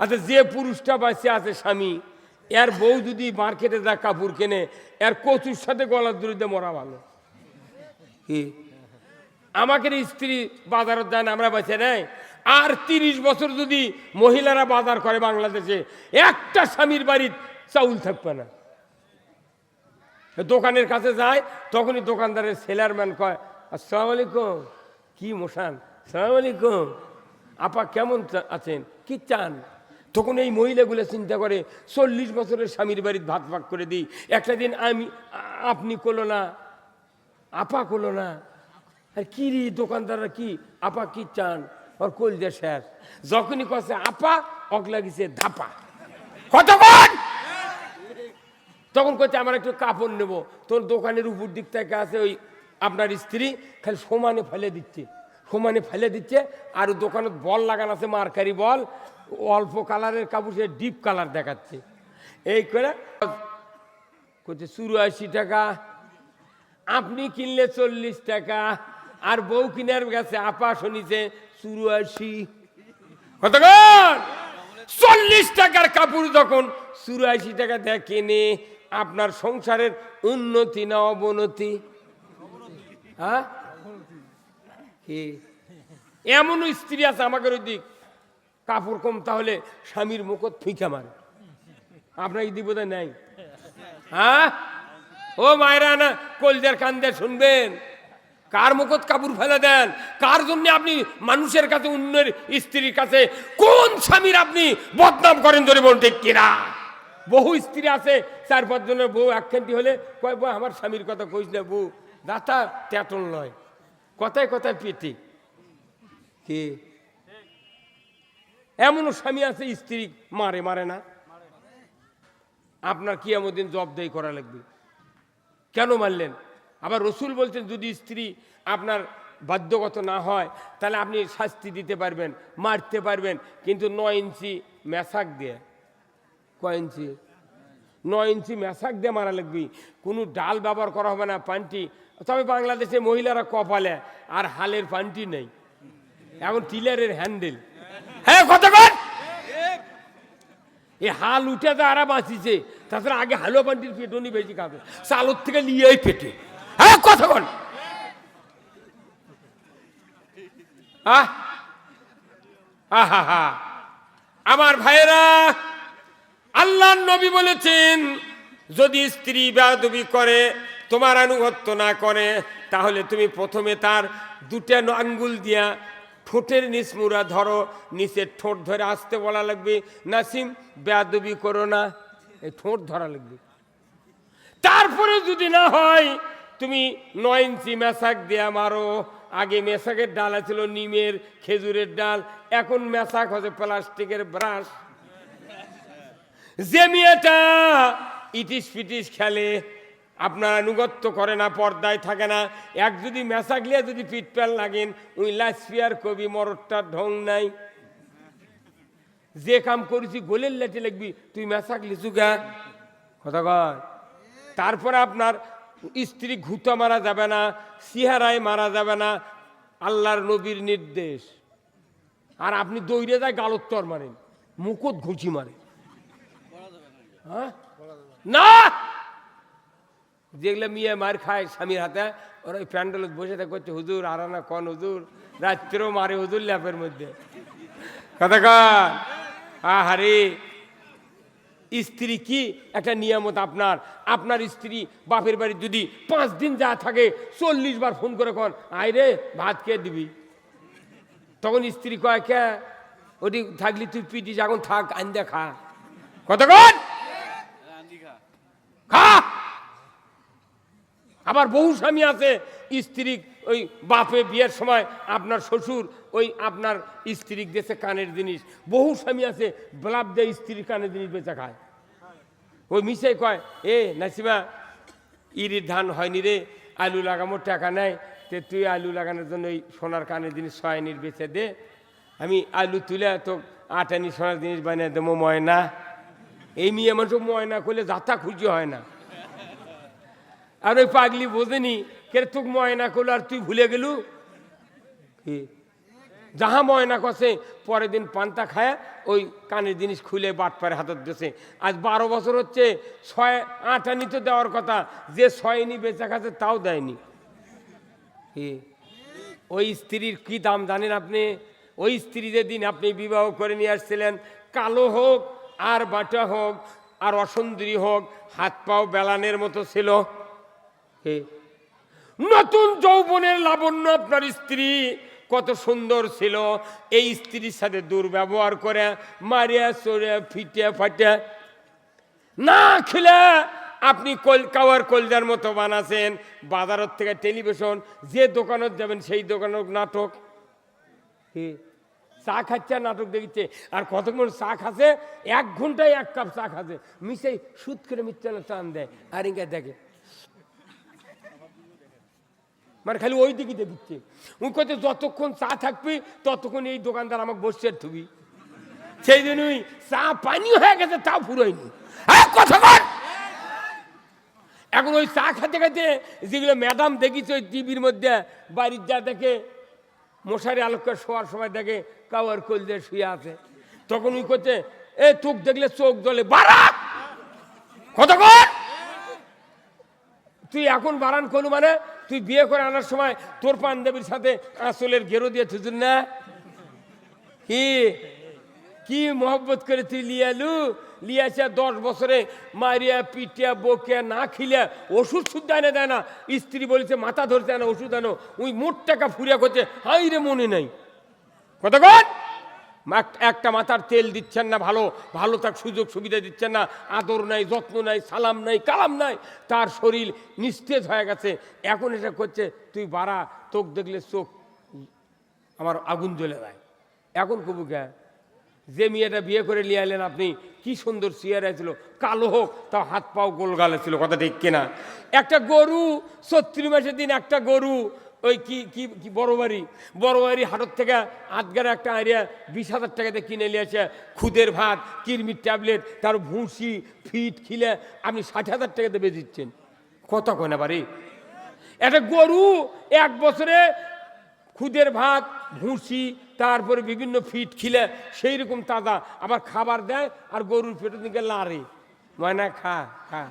আচ্ছা যে পুরুষটা বাঁচে আছে স্বামী, এর বউ যদি মার্কেটে যা কাপড় কেনে, এর কচুর সাথে গলার দড়িতে মরা ভালো। কি? আমাকে স্ত্রী বাজারত দেন আমরা বেছে নেই। আর তিরিশ বছর যদি মহিলারা বাজার করে বাংলাদেশে, একটা স্বামীর বাড়ির চাউল থাকবে না। দোকানের কাছে যায়, তখনই দোকানদারের সেলারম্যান কয়, আসসালামু আলাইকুম। কি মশান? সালাম আলাইকুম। আপা কেমন আছেন? কি চান? তখন এই মহিলাগুলো চিন্তা করে, চল্লিশ বছরের স্বামীর বাড়ির ভাত ভাগ করে দিই। একটা দিন আমি আপনি করল না, আপা করল না। আর কি রে, দোকানদাররা কি? আপা কি চান? ওর কল দিয়ে শেষ। যখনই কছে আপা, অক লাগিছে ধাপা। কতক্ষণ? তখন কচ্ছে আমার একটু কাপড় নেব। তোর দোকানের উপর দিক থেকে আছে ওই আপনার স্ত্রী, খালি সমানে ফেলে দিচ্ছে। সমানে ফেলে দিচ্ছে, আর দোকানত বল লাগানো আছে, মার্কারি বল, অল্প কালারের কাপড়, সে ডিপ কালার দেখাচ্ছে। এই করে করছে চুরাশি টাকা, আপনি কিনলে চল্লিশ টাকা, আর বউ কিনার গেছে আপা শুনিছে চুরাশি কতক্ষণ চল্লিশ টাকার কাপড় যখন চুরাশি টাকা দেয় কেনে আপনার সংসারের উন্নতি না অবনতি? হ্যাঁ? এমনও স্ত্রী আছে আমাকে ওই দিক কাপড় কম, তাহলে স্বামীর মুখত ফিকা মারে। আপনার এই দিক নাই। হ্যাঁ? ও মায়েরা না, কলজার কান্দে শুনবেন। কার মুখত কাপড় ফেলে দেন? কার জন্য আপনি মানুষের কাছে, অন্যের স্ত্রীর কাছে, কোন স্বামীর আপনি বদনাম করেন ধরে বলতে কিনা? বহু স্ত্রী আছে, চার পাঁচ জনের বউ একখানটি হলে কয়, বউ, আমার স্বামীর কথা কইস না বউ। দাতা ট্যাটল নয় কথায় কথায় পেটে। কি? এমনও স্বামী আছে, স্ত্রী মারে মারে না। আপনার কি এমন দিন জবদায়ী করা লাগবে। কেন মারলেন? আবার রসুল বলছেন, যদি স্ত্রী আপনার বাধ্যগত না হয়, তাহলে আপনি শাস্তি দিতে পারবেন, মারতে পারবেন। কিন্তু নয় ইঞ্চি মেশাক দিয়ে। কয় ইঞ্চি? নয় ইঞ্চি মেশাক দিয়ে মারা লাগবে। কোনো ডাল ব্যবহার করা হবে না, পান্টি তবে বাংলাদেশে মহিলারা কপালে আর হালের পান্টি নেই। এখন টিলারের হ্যান্ডেল। হ্যাঁ কতক্ষণ এ হাল উঠে তো আরা বাঁচিছে তাছাড়া আগে হালো পান্টির পেটনি বেশি খাবে। চালোর থেকে লিয়েই পেটে। হ্যাঁ কতক্ষণ আহা! আমার ভাইয়েরা আল্লাহ নবী বলেছেন, যদি স্ত্রী বেয়াদবি করে তোমার আনুগত্য না করে, তাহলে তুমি প্রথমে তার দুটা আঙ্গুল দিয়া ঠোঁটের নিচ মুড়া ধরো নিচের ঠোঁট ধরে আসতে বলা লাগবে, নাসিম, বেয়াদবি করো না। এই ঠোঁট ধরা লাগবে। তারপরে যদি না হয়, তুমি নয় ইঞ্চি মেশাক দেয়া মারো। আগে মেশাকের ডাল ছিল নিমের খেজুরের ডাল, এখন মেশাক হচ্ছে প্লাস্টিকের ব্রাশ। যে মেয়েটা ইটিস পিটিস খেলে আপনার আনুগত্য করে না, পর্দায় থাকে না। এক যদি মেশাক লিয়ে যদি পিটপ্যাল লাগেন ওই লাসপিয়ার কবি মরদটার ঢং নাই। যে কাম করেছি, গোলের লেটে লাগবি তুই মেশাক লিচু গা। কথা কয়? তারপরে আপনার স্ত্রী ঘুতো মারা যাবে না, সিহারায় মারা যাবে না, আল্লাহর নবীর নির্দেশ। আর আপনি দৌড়ে যায় গালোত্তর মারেন, মুকুট ঘুচি মারে। হ্যাঁ? না! যেগুলো মেয়ে মার খায়, স্বামীর হাতে, ওরা ওই প্যান্ডেলত বসে থাকে করছে হুজুর, আরানা কন হুজুর? রাত্রেও মারে হুজুর ল্যাপের মধ্যে। কথা কন আহারে স্ত্রী কি? একটা নিয়ামত আপনার। আপনার স্ত্রী বাপের বাড়ি যদি পাঁচ দিন যা থাকে, চল্লিশ বার ফোন করে কন আয় রে ভাত কে দিবি? তখন স্ত্রী কয়, কে? ওটি থাকলি তুই পিটিস, এখন থাক আন্দা খা। কতক্ষণ খা আবার বহু স্বামী আছে, স্ত্রী, ওই বাপে বিয়ের সময় আপনার শ্বশুর, ওই আপনার স্ত্রী দেশে কানের জিনিস। বহু স্বামী আছে ব্লাব দেয় স্ত্রীর কানের জিনিস বেচা খায়। ওই মিশাই কয়, এ নাসিমা, ইরির ধান হয়নি রে, আলু লাগানোর টাকা নেয় তে তুই আলু লাগানোর জন্য ওই সোনার কানের জিনিস সয়নির বেচে দে। আমি আলু তুলে তো আটানি সোনার জিনিস বানিয়ে দেবো, ময়না। এই মেয়ে মানুষ ময়না করলে যাতা খুঁজি হয় না। আর ওই পাগলি বোঝেনি, কে তুক ময়না করল আর তুই ভুলে গেলু? কি? যাহা ময়না কষে পরের দিন পান্তা খায়, ওই কানের জিনিস খুলে বাট পারে হাতত দিয়েছে আজ বারো বছর হচ্ছে, ছয় আট আনি তো দেওয়ার কথা, যে ছয় নি বেচা খাচ্ছে তাও দেয়নি। কি? ওই স্ত্রীর কি দাম জানেন আপনি? ওই স্ত্রী যেদিন আপনি বিবাহ করে নিয়ে আসছিলেন, কালো হোক আর বাটা হোক আর অসুন্দরী হোক, হাত পাও বেলানের মতো ছিল। কে? নতুন যৌবনের লাবণ্য আপনার স্ত্রী কত সুন্দর ছিল। এই স্ত্রীর সাথে দুর্ব্যবহার করে মারিয়া চড়ে ফিটে ফাটে না খেলে আপনি কল, কাওয়ার কলজার মতো বানাছেন। বাজারের থেকে টেলিভিশন, যে দোকানত যাবেন সেই দোকানের নাটক। চা খাচ্ছে নাটক দেখছে আর কতক্ষণ চা খাচ্ছে? এক ঘন্টায় এক কাপ চা খাচ্ছে। মিশে সুদ করে মিথ্যা টান দেয়। আর ইঙ্গা দেখে মানে খালি ওই দিকে দেখিচ্ছে উনি কত যতক্ষণ চা থাকবি, ততক্ষণ এই দোকানদার আমাকে বসছে থুবি। সেই জন্যই চা পানি হয়ে গেছে, তাও ফুরোয়নি। হ্যাঁ এখন ওই চা খেতে খেতে যেগুলো ম্যাডাম দেখিছে ওই টিভির মধ্যে, বাড়ির যা দেখে, মশারি আলোক শোয়ার সময় দেখে, কাওয়ার কোল দিয়ে শুয়ে আছে। তখন ওই করছে এ চোখ দেখলে চোখ জ্বলে বারাক কত কর তুই এখন বারান করলু মানে? তুই বিয়ে করে আনার সময় তোর পাঞ্জাবির সাথে আঁচলের গেরো দিয়ে থুতুন না? কি? কি মহব্বত করে তুই লিয়ালু? লিয়াছে দশ বছরে মারিয়া, পিটিয়া, বকিয়া, না খিলিয়া ওষুধ শুদ্ধ এনে দেয় না। স্ত্রী বলেছে, মাথা ধরছে না ওষুধ আনো। ওই মোট টাকা ফুরিয়া করছে হাই রে মনে নাই। কতক্ষণ এক- একটা মাথার তেল দিচ্ছেন না, ভালো ভালো তার সুযোগ সুবিধা দিচ্ছেন না, আদর নাই, যত্ন নাই, সালাম নাই, কালাম নাই, তার শরীর নিস্তেজ হয়ে গেছে। এখন এটা করছে, তুই বাড়া চোখ দেখলে চোখ আমার আগুন জ্বলে যায়। এখন কবু কে? যে মেয়েটা বিয়ে করে নিয়ে এলেন আপনি, কি সুন্দর চেয়ারে ছিল, কালো হোক, তাও হাত পাও গোল গালে ছিল, কথা ঠিক কিনা? একটা গরু, ছত্রিশ মাসের দিন একটা গরু ওই কি কি কি বড় বাড়ি? বড় বাড়ি হাটর থেকে আটগারে একটা আরিয়া বিশ হাজার টাকাতে কিনে নিয়েছে খুদের ভাত, কিরমির ট্যাবলেট, তার ভুসি ফিট, খিলে, আপনি ষাট হাজার টাকাতে বেচিচ্ছেন। কত কয় না বাড়ি? একটা গরু এক বছরে খুদের ভাত ভুসি তারপরে বিভিন্ন ফিট, খিলে সেই রকম তাজা। আবার খাবার দেয় আর গরুর পেটের দিকে লাড়ে। ময়না খা খা।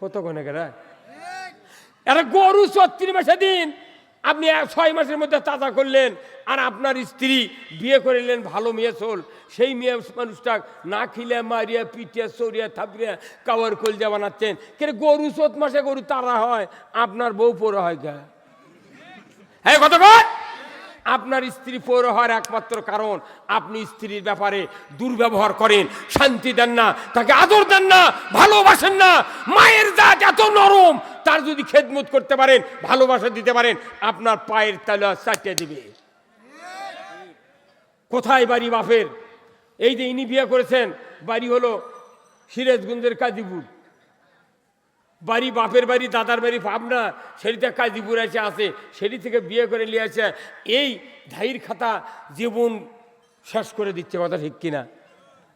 কত কোনে কেনা একটা গরু ছত্রিশ মাসে দিন। আপনি ছয় মাসের মধ্যে তাজা করলেন, আর আপনার স্ত্রী বিয়ে করিলেন ভালো মেয়ে চল। সেই মেয়ে মানুষটা না খিলে মারিয়া, পিটিয়া সরিয়া থাপড়িয়া কাওয়ার কলজা বানাচ্ছেন। কিন্তু গরু চোত মাসে গরু তারা হয়, আপনার বউ পরে হয় গা। হ্যাঁ কতক্ষণ আপনার স্ত্রী পৌর হওয়ার একমাত্র কারণ, আপনি স্ত্রীর ব্যাপারে দুর্ব্যবহার করেন, শান্তি দেন না, তাকে আদর দেন না, ভালোবাসেন না, মায়ের জাত এত নরম, তার যদি খেদমত করতে পারেন, ভালোবাসা দিতে পারেন, আপনার পায়ের তালা চাটিয়ে দিবে। কোথায় বাড়ি বাপের? এই যে ইনি বিয়ে করেছেন, বাড়ি হলো সিরাজগঞ্জের কাজীপুর। বাড়ি, বাপের বাড়ি, দাদার বাড়ি, ভাবনা, সেটিতে কাজীপুর আছে আছে, সেটি থেকে বিয়ে করে নিয়ে আসে। এই ধাইর খাতা জীবন শেষ করে দিচ্ছে কথা ঠিক কিনা।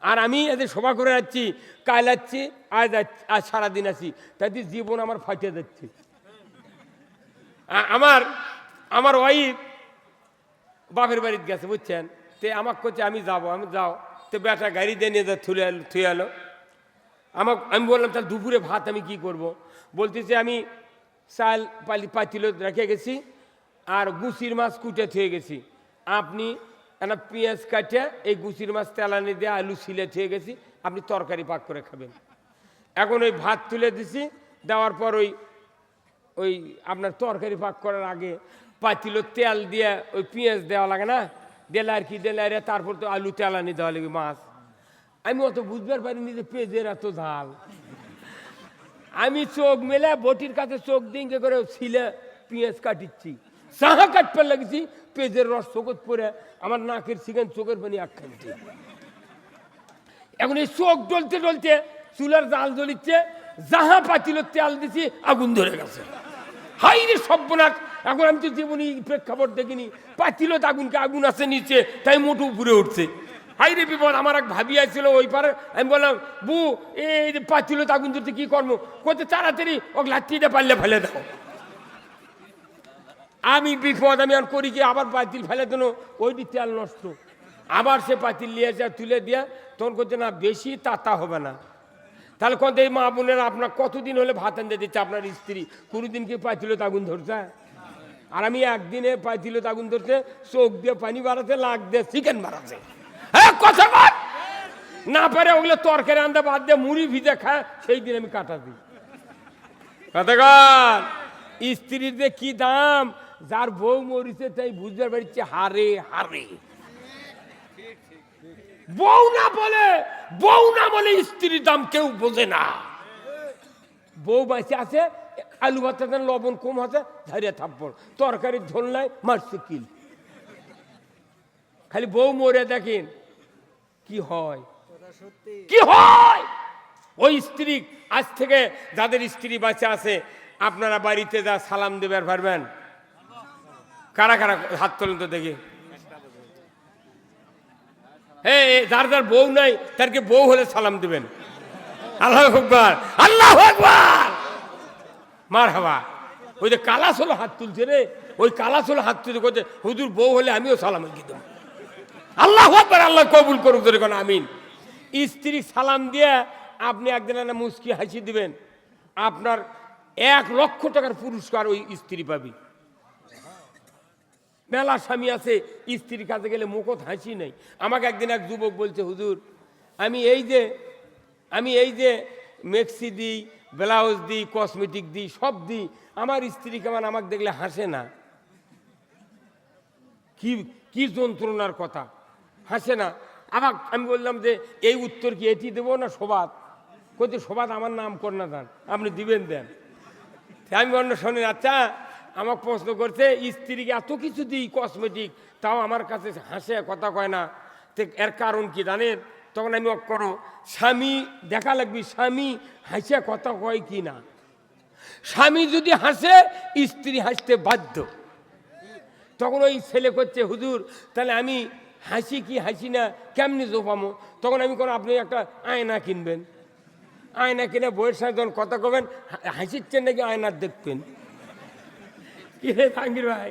আর আমি এদের সভা করে যাচ্ছি কাল যাচ্ছি আজ আজ সারাদিন আছি তাই জীবন আমার ফাটিয়ে যাচ্ছে আমার আমার ওয়াইফ বাপের বাড়িতে গেছে, বুঝছেন? তে আমাকে করছে আমি যাব, আমি যাও। তো বেটা গাড়ি দিয়ে নিয়ে যা, থুলে, থুয়ে এলো আমার আমি বললাম, তাহলে দুপুরে ভাত আমি কি করব। বলতেছে, আমি চাল পালি, পাতিল রেখে গেছি আর গুছির মাছ কুটে থুয়ে গেছি। আপনি একটা পেঁয়াজ কাটে এই গুছির মাছ তেলানি দিয়ে আলু ছিলে থুয়ে গেছি, আপনি তরকারি পাক করে খাবেন। এখন ওই ভাত তুলে দিছি, দেওয়ার পর ওই ওই আপনার তরকারি পাক করার আগে পাতিল তেল দিয়ে ওই পেঁয়াজ দেওয়া লাগে না, দিলে আর কি, দিলে আর তারপর তো আলু তেলানি দেওয়া লাগে মাছ। আমি অত বুঝবার পারিনি যে পেঁয়াজের এত ঝাল। আমি চোখ মেলে বটির কাছে চোখ দিঙ্গে করে ছিলে পেঁয়াজ কাটিচ্ছি। সাহা কাটতে লাগছি, পেঁয়াজের রস চোখত পরে আমার নাকের সিগান চোখের পানি আখ্যানছে এখন এই চোখ ডলতে ডলতে চুলার জাল জ্বলিচ্ছে, যাহা পাতিল তেল দিছি, আগুন ধরে গেছে। হাই রে সব্যনাক এখন আমি তো জীবনে প্রেক্ষাপট দেখিনি। পাতিল আগুনকে আগুন আছে নিচে, তাই মোটু উপরে উঠছে। হাই রে বিপদ, আমার এক ভাবি আসছিল ওই পারে। আমি বললাম, বু, এই যে পাতিল আগুন ধরতে কি কর্ম? করতে তাড়াতাড়ি ও লাঠিটা পারলে ফেলে দাও। আমি বিপদ, আমি আর করি কি, আবার পাতিল ফেলে দেন ওইটি তেল নষ্ট। আবার সে পাতিল নিয়ে এসে তুলে দিয়া, তখন করছে না, বেশি তাতা হবে না। তাহলে কত এই মা বোনেরা আপনার কতদিন হলে ভাত আনতে দিচ্ছে? আপনার স্ত্রী কোনোদিন কি পাইছিল তাগুন ধরছে? আর আমি একদিনে পাইছিল আগুন ধরছে চোখ দিয়ে পানি বাড়াতে, লাগ দিয়ে চিকেন বাড়াতে কথা বল না পারে ওগুলো তরকারি আনতে বাদ দিয়ে মুড়ি ভিজে খায়, সেই দিন আমি কাটা দিই। কতক্ষণ স্ত্রীর যে কি দাম, যার বউ মরিছে তাই বুঝতে পারছে, হারে হারে। বউ না বলে, বউ না বলে স্ত্রীর দাম কেউ বোঝে না। বউ বাঁচে আছে, আলু ভাতে লবণ কম আছে ধারিয়ে থাপ্পড়। তরকারির ঝোল নাই, মারছে কিল। খালি বউ মরে দেখেন কি হয়? কি হয়? ওই স্ত্রী আজ থেকে যাদের স্ত্রী বাচ্চা আছে আপনারা বাড়িতে যা সালাম দেবার পারবেন? কারা কারা হাত তোলেন তো দেখি। হ্যাঁ যার যার বউ নাই তারকে বউ হলে সালাম দেবেন? আল্লাহ আকবার আল্লাহ আকবার! মার হাবা ওই যে কালাস হলো হাত তুলছে রে ওই কালাস হলো হাত তুলছে হুজুর বউ হলে আমিও সালাম দেবো? আল্লাহ আল্লাহ কবুল করুক ধরে কোন, আমিন। স্ত্রী সালাম দিয়ে আপনি একদিন একটা মুস্কি হাসি দিবেন। আপনার এক লক্ষ টাকার পুরস্কার ওই স্ত্রী পাবি। মেলা স্বামী আছে, স্ত্রীর কাছে গেলে মুখত হাসি নেই। আমাকে একদিন এক যুবক বলছে, হুজুর, আমি এই যে, আমি এই যে মেক্সি দিই, ব্লাউজ দিই, কসমেটিক দিই, সব দিই, আমার স্ত্রী কেমন আমাকে দেখলে হাসে না? কি কি যন্ত্রণার কথা। হাসে না। আবার আমি বললাম যে, এই উত্তর কি এটি দেবো না সোবাদ? কইতে সোবাদ আমার নাম না দেন আপনি দিবেন দেন। আমি অন্য শোনেন আচ্ছা আমাকে প্রশ্ন করছে, স্ত্রীকে এত কিছু দিই কসমেটিক তাও আমার কাছে হাসে, কথা কয় না। এর কারণ কি জানেন? তখন আমি করো, স্বামী, দেখা লাগবি স্বামী হাসে, কথা কয় কি না? স্বামী যদি হাসে, স্ত্রী হাসতে বাধ্য। তখন ওই ছেলে করছে, হুজুর, তাহলে আমি হাসি কি হাসি না, কেমনি জোপামো? তখন আমি কোনো, আপনি একটা আয়না কিনবেন। আয়না কিনে বইয়ের সাথে যখন কথা কবেন হাসিচ্ছেন নাকি আয়নার দেখবেন কি রে ভাই?